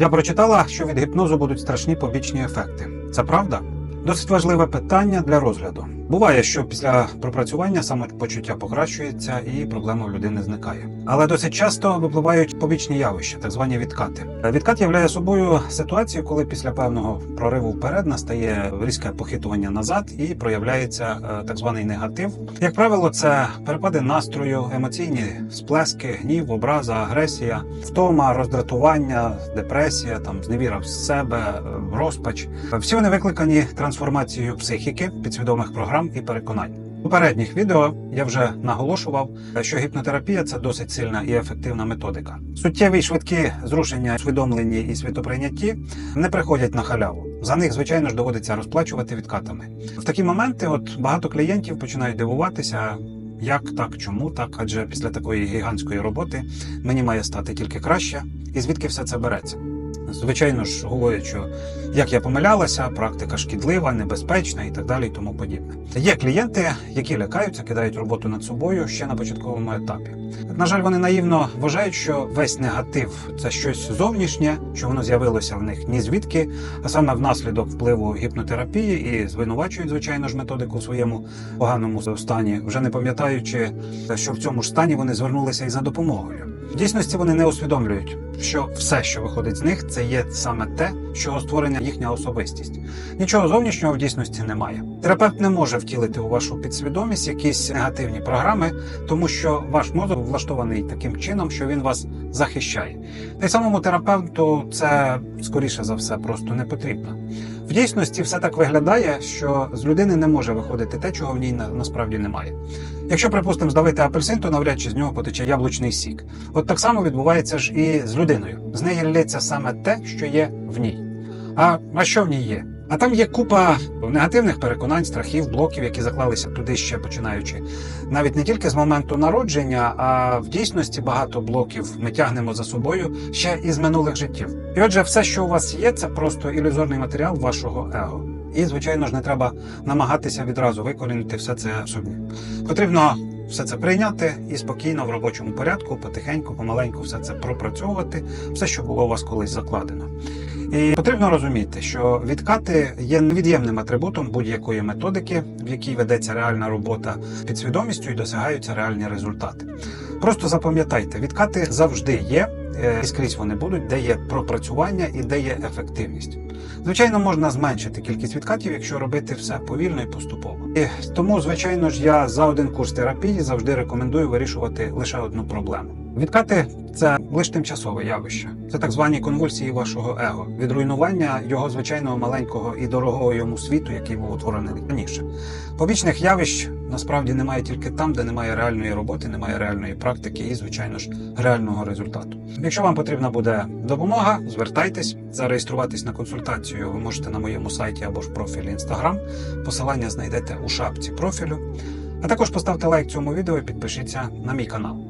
Я прочитала, що від гіпнозу будуть страшні побічні ефекти. Це правда? Досить важливе питання для розгляду. Буває, що після пропрацювання самопочуття покращується і проблема в людини зникає. Але досить часто випливають побічні явища, так звані відкати. Відкат являє собою ситуацію, коли після певного прориву вперед настає різке похитування назад і проявляється е, так званий негатив. Як правило, це перепади настрою, емоційні сплески, гнів, образа, агресія, втома, роздратування, депресія, там зневіра в себе, е, розпач. Всі вони викликані трансформацією психіки, підсвідомих програм і переконань. У попередніх відео я вже наголошував, що гіпнотерапія це досить сильна і ефективна методика. Суттєві швидкі зрушення у свідомленні і світоприйнятті не приходять на халяву. За них, звичайно ж, доводиться розплачувати відкатами. В такі моменти, от багато клієнтів починають дивуватися. Як так, чому так? Адже після такої гігантської роботи мені має стати тільки краще, і звідки все це береться? Звичайно ж, говорять, що як я помилялася, практика шкідлива, небезпечна і так далі, і тому подібне. Є клієнти, які лякаються, кидають роботу над собою ще на початковому етапі. На жаль, вони наївно вважають, що весь негатив це щось зовнішнє, що воно з'явилося в них ні звідки, а саме внаслідок впливу гіпнотерапії і звинувачують, звичайно ж, методику в своєму поганому стані, вже не пам'ятаючи, що в цьому ж стані вони звернулися і за допомогою. В дійсності вони не усвідомлюють, що все, що виходить з них, це є саме те, що створення їхня особистість. Нічого зовнішнього в дійсності немає. Терапевт не може втілити у вашу підсвідомість якісь негативні програми, тому що ваш мозок влаштований таким чином, що він вас захищає. Та й самому терапевту це скоріше за все просто не потрібно. В дійсності все так виглядає, що з людини не може виходити те, чого в ній на- насправді немає. Якщо, припустимо, здавити апельсин, то навряд чи з нього потече яблучний сік. От так само відбувається ж і з людиною. З неї лється саме те, що є в ній. А, а що в ній є? А там є купа негативних переконань, страхів, блоків, які заклалися туди ще починаючи. Навіть не тільки з моменту народження, а в дійсності багато блоків ми тягнемо за собою ще із минулих життів. І отже, все, що у вас є, це просто ілюзорний матеріал вашого его. І, звичайно ж, не треба намагатися відразу викорінити все це собі. Потрібно все це прийняти і спокійно в робочому порядку, потихеньку, помаленьку все це пропрацьовувати, все, що було у вас колись закладено. І потрібно розуміти, що відкати є невід'ємним атрибутом будь-якої методики, в якій ведеться реальна робота під свідомістю і досягаються реальні результати. Просто запам'ятайте, відкати завжди є, і скрізь вони будуть, де є пропрацювання і де є ефективність. Звичайно, можна зменшити кількість відкатів, якщо робити все повільно і поступово. І тому, звичайно ж, я за один курс терапії завжди рекомендую вирішувати лише одну проблему. Відкати це лише тимчасове явище. Це так звані конвульсії вашого его, від руйнування його звичайного маленького і дорогого йому світу, який був утворений раніше. Побічних явищ насправді немає тільки там, де немає реальної роботи, немає реальної практики і, звичайно ж, реального результату. Якщо вам потрібна буде допомога, звертайтесь, зареєструватись на консультацію. Ви можете на моєму сайті або ж профілі Instagram. Посилання знайдете у шапці профілю. А також поставте лайк цьому відео і підпишіться на мій канал.